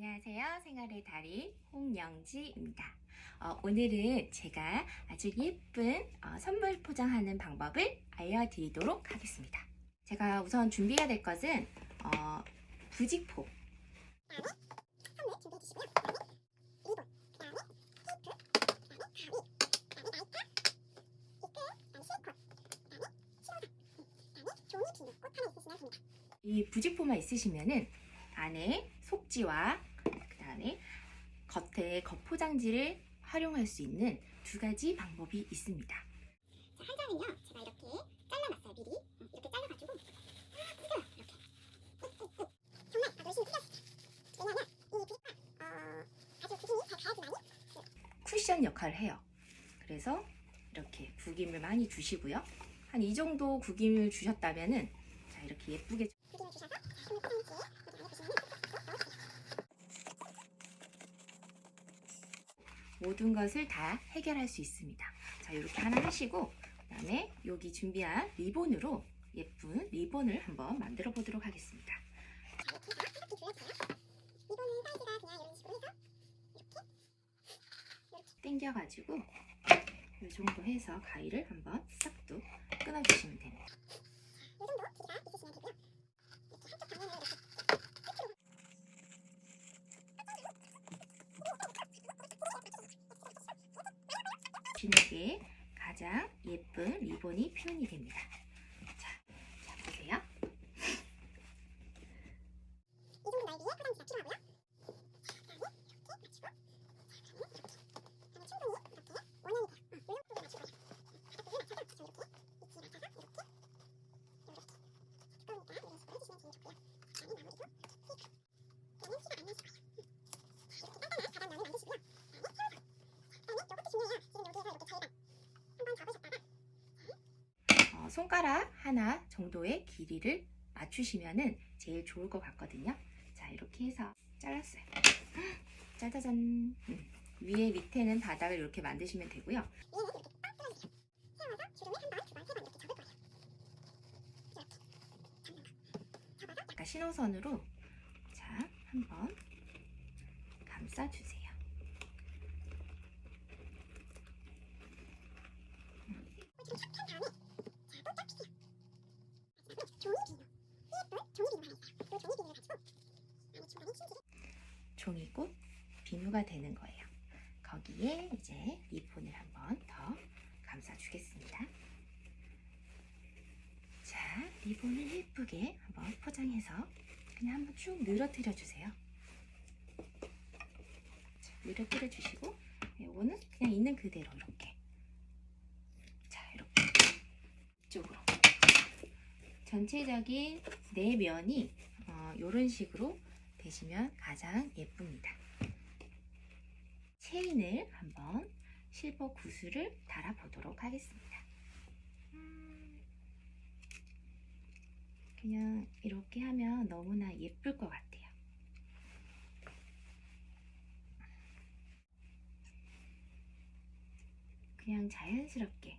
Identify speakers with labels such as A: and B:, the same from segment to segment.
A: 안녕하세요. 생활의 달인 홍영지입니다. 어, 오늘은 제가 아주 예쁜 어, 선물 포장하는 방법을 알려드리도록 하겠습니다. 제가 우선 준비해야 될 것은 어, 부직포, 이 부직포만 있으시면은 안에 속지와 그다음에 겉에 겉포장지를 활용할 수 있는 두 가지 방법이 있습니다.
B: 자, 한 장은요, 제가 이렇게 잘라놨어요, 미리. 음, 이렇게 잘라가지고. 아, 뜯어요, 이렇게. 꾹꾹꾹. 정말 다 열심히 뜯었어요. 왜냐면, 이 비가, 어, 아주 구김이 잘 가야지만이
A: 쿠션 역할을 해요. 그래서 이렇게 구김을 많이 주시고요. 한 이 정도 구김을 주셨다면은 자 이렇게 예쁘게
B: 구김을 주셔서, 포장지에 이렇게 안에 보시면은 쏙쏙 넣어주세요.
A: 모든 것을 다 해결할 수 있습니다. 자 이렇게 하나 하시고 그다음에 여기 준비한 리본으로 예쁜 리본을 한번 만들어 보도록 하겠습니다. 당겨가지고 이 정도 해서 가위를 한번 싹둑 끊어주시면 됩니다.
B: 이 정도 길이가 있으시면 되고요. 이렇게 한쪽 방향을 이렇게
A: 게 가장 예쁜 리본이 표현이 됩니다. 자, 자 보세요.
B: 이 정도 넓이의 포장지가 필요하고요. 자, 그다음에 이렇게 맞추고, 자, 그다음에 이렇게. 그다음에 충분히 이렇게 원형이 돼요. 응, 모양대로 맞추고 가요. 바닥을 맞춰서, 저 이렇게 위치 맞춰서 이렇게, 이렇게. 두꺼우니까 이런 식으로 해주시면 제일 좋고요. 그다음에 마무리로 테이프. 얘는 티가 안 나서 좋아요. 응. 자, 이렇게 단단한 바닥면을 만드시고요. 그다음에 세워서. 자, 그다음에 이것도 중요해요. 지금 여기에서 이렇게 절반 한번 잡으셨다가
A: 어, 손가락 하나 정도의 길이를 맞추시면은 제일 좋을 것 같거든요. 자, 이렇게 해서 잘랐어요. 짜자잔. 음, 위에 밑에는 바닥을 이렇게 만드시면 되고요. 신호선으로 자, 한번 감싸주세요.
B: 좀 탁한 다음에 자, 또 짝피세요. 마지막으로 종이 비누. 예쁜 종이 비누 하나 있어요. 이 종이 비누를 가지고 안에 중간에 심지를
A: 종이꽃 비누가 되는 거예요. 거기에 이제 리본을 한번 더 감싸주겠습니다. 자, 리본을 예쁘게 한번 포장해서 그냥 한번 쭉 늘어뜨려 주세요. 자, 늘어뜨려 주시고 이거는 그냥 있는 그대로 이렇게 자, 이렇게 이쪽으로 전체적인 네 면이 어, 이런 식으로 되시면 가장 예쁩니다. 체인을 한번 실버 구슬을 달아보도록 하겠습니다. 음, 그냥 이렇게 하면 너무나 예쁠 것 같아요. 그냥 자연스럽게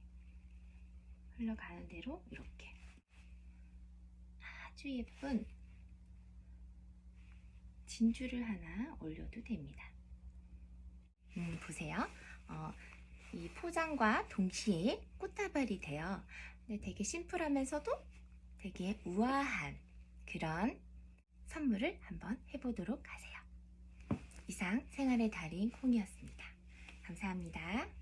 A: 흘러가는 대로 이렇게 아주 예쁜 진주를 하나 올려도 됩니다. 음, 보세요. 어, 이 포장과 동시에 꽃다발이 돼요. 근데 되게 심플하면서도 되게 우아한 그런 선물을 한번 해보도록 하세요. 이상 생활의 달인 콩이었습니다. 감사합니다.